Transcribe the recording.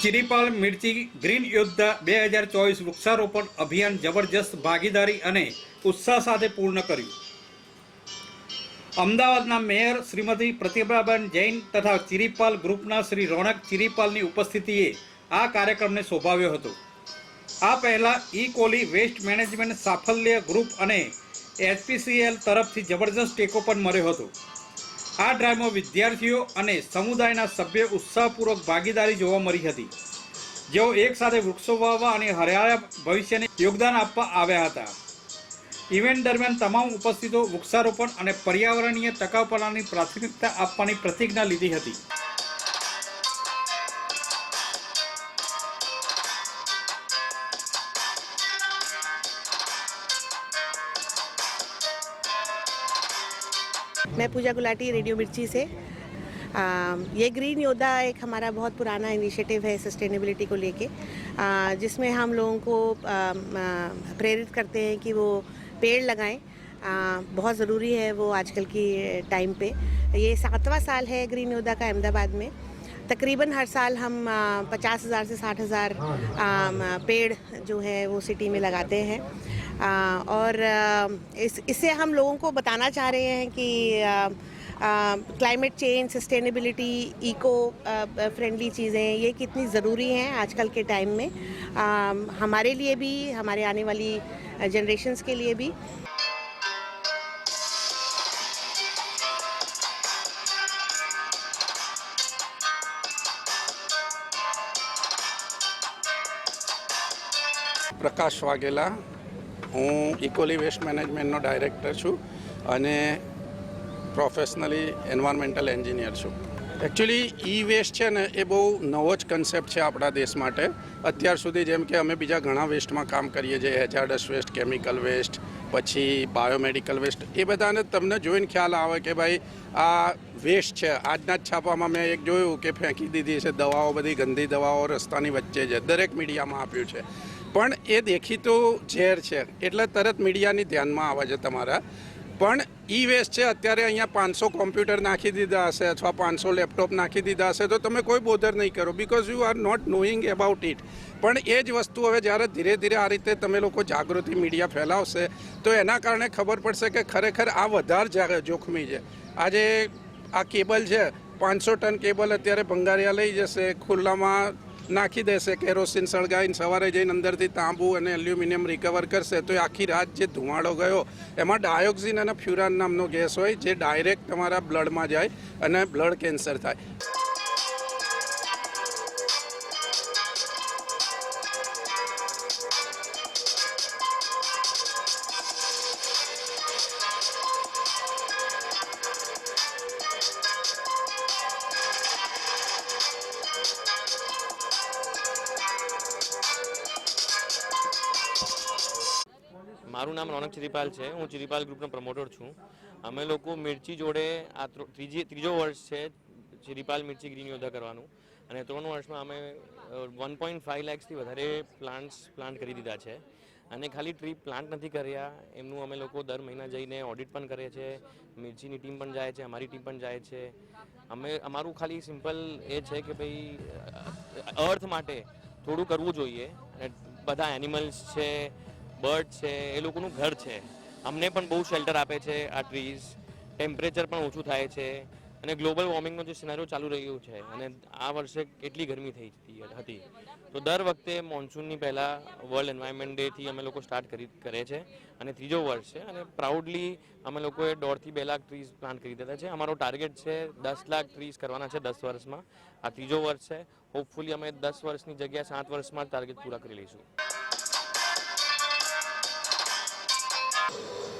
ચિરીપાલ મિર્ચી green યોદ્ધા બે હજાર ચોવીસ વૃક્ષારોપણ અભિયાન જબરજસ્ત ભાગીદારી અને ઉત્સાહ સાથે પૂર્ણ કર્યું. અમદાવાદના મેયર શ્રીમતી પ્રતિભાબેન જૈન તથા ચિરીપાલ ગ્રુપના શ્રી રોનક ચિરીપાલની ઉપસ્થિતિએ આ કાર્યક્રમને શોભાવ્યો હતો. આ પહેલાં e Koli waste management Saphalya group અને એચપીસીએલ તરફથી જબરજસ્ત ટેકો પણ મળ્યો હતો. આ ડ્રાઈવમાં વિદ્યાર્થીઓ અને સમુદાયના સભ્ય ઉત્સાહપૂર્વક ભાગીદારી જોવા મળી હતી. જેઓ એકસાથે વૃક્ષો વાવવા અને હરિયાળા ભવિષ્યને યોગદાન આપવા આવ્યા હતા. ઇવેન્ટ દરમિયાન તમામ ઉપસ્થિતો વૃક્ષારોપણ અને પર્યાવરણીય ટકાઉપણાની પ્રાથમિકતા આપવાની પ્રતિજ્ઞા લીધી હતી. मैं पूजा गुलाटी रेडियो मिर्ची से। आ, ये ग्रीन योद्धा एक हमारा बहुत पुराना इनिशिएटिव है सस्टेनेबिलिटी को लेके। जिसमें हम लोगों को आ, आ, प्रेरित करते हैं कि वो पेड़ लगाएँ। आ, बहुत ज़रूरी है वो आजकल की टाइम पे। ये सातवां साल है ग्रीन योद्धा का अहमदाबाद में। तकरीबन हर साल हम पचास हज़ार से साठ हज़ार पेड़ जो है वो सिटी में लगाते हैं। और इस इससे हम लोगों को बताना चाह रहे हैं कि climate change sustainability eco friendly चीज़ें, ये कितनी ज़रूरी हैं आजकल के टाइम में हमारे लिए भी, हमारे आने वाली जनरेशन्स के लिए भी। प्रकाश वाघेला હું ઇકોલી વેસ્ટ મેનેજમેન્ટનો ડાયરેક્ટર છું અને પ્રોફેશનલી એન્વાયરમેન્ટલ એન્જિનિયર છું. એકચ્યુઅલી ઈ વેસ્ટ છે ને, એ બહુ નવો જ કન્સેપ્ટ છે આપણા દેશ માટે. અત્યાર સુધી જેમ કે અમે બીજા ઘણા વેસ્ટમાં કામ કરીએ છીએ હેઝાર્ડસ વેસ્ટ કેમિકલ વેસ્ટ પછી બાયોમેડિકલ વેસ્ટ એ બધાને તમને જોઈને ખ્યાલ આવે કે ભાઈ, આ વેસ્ટ છે. આજના જ છાપામાં મેં એક જોયું કે ફેંકી દીધી છે દવાઓ બધી, ગંદી દવાઓ રસ્તાની વચ્ચે છે દરેક મીડિયામાં આપ્યું છે. પણ એ દેખીતું ઝેર છે. એટલે તરત મીડિયાની ધ્યાનમાં આવે છે તમારા. પણ ઈ વેસ્ટ છે, અત્યારે અહીંયા પાંચસો કોમ્પ્યુટર નાખી દીધા હશે અથવા પાંચસો લેપટોપ નાખી દીધા હશે, તો તમે કોઈ બોધર નહીં કરો. Because you are not knowing about it પણ એ જ વસ્તુ હવે જ્યારે ધીરે ધીરે આ રીતે તમે લોકો જાગૃતિ મીડિયા ફેલાવશે, તો એના કારણે ખબર પડશે કે ખરેખર આ વધારે જોખમી છે. આજે આ કેબલ છે, પાંચસો ટન કેબલ અત્યારે ભંગારિયા લઈ જશે, ખુલ્લામાં નાખી દેશે, કેરોસીન, સળગાવીને સવારે જઈને અંદરથી તાંબુ અને એલ્યુમિનિયમ રિકવર કરશે, તો આખી રાત જે ધુમાડો ગયો, એમાં ડાયોક્સિન અને ફ્યુરાન નામનો ગેસ હોય, જે ડાયરેક્ટ તમારા બ્લડમાં જાય અને બ્લડ કેન્સર થાય. મારું નામ રોનક ચિરીપાલ છે. હું ચિરીપાલ ગ્રુપનો પ્રમોટર છું. અમે લોકો મિર્ચી જોડે આ ત્રો- ત્રીજી, ત્રીજો વર્ષ છે ચિરીપાલ મિર્ચી ગ્રીન યોદ્ધા કરવાનું. અને ત્રણ વર્ષમાં અમે વન પોઈન્ટ ફાઇવ લેક્સથી વધારે પ્લાન્ટ્સ પ્લાન્ટ કરી દીધા છે. અને ખાલી ટ્રી પ્લાન્ટ નથી કર્યા. એમનું અમે લોકો દર મહિના જઈને ઓડિટ પણ કરીએ છીએ. મિર્ચીની ટીમ પણ જાય છે, અમારી ટીમ પણ જાય છે. અમે, અમારું ખાલી સિમ્પલ એ છે કે ભાઈ અર્થ માટે થોડું કરવું જોઈએ. અને બધા એનિમલ્સ છે બર્ડ છે, એ લોકોનું ઘર છે. અમને પણ બહુ શેલ્ટર આપે છે આ ટ્રીઝ ટેમ્પરેચર પણ ઓછું થાય છે અને ગ્લોબલ વોર્મિંગનો જે સિનારીઓ ચાલુ રહ્યું છે અને આ વર્ષે કેટલી ગરમી થઈ હતી- તો દર વખતે મોન્સૂનની પહેલાં વર્લ્ડ એન્વાયરમેન્ટ ડેથી અમે લોકો સ્ટાર્ટ કરી, કરે છે અને ત્રીજો વર્ષ છે અને પ્રાઉડલી અમે લોકોએ દોઢથી બે લાખ ટ્રીઝ પ્લાન્ટ કરી દીધા છે. અમારો ટાર્ગેટ છે દસ લાખ ટ્રીઝ કરવાના છે દસ વર્ષમાં. આ ત્રીજો વર્ષ છે. હોપફુલી અમે દસ વર્ષની જગ્યાએ સાત વર્ષમાં ટાર્ગેટ પૂરા કરી લઈશું.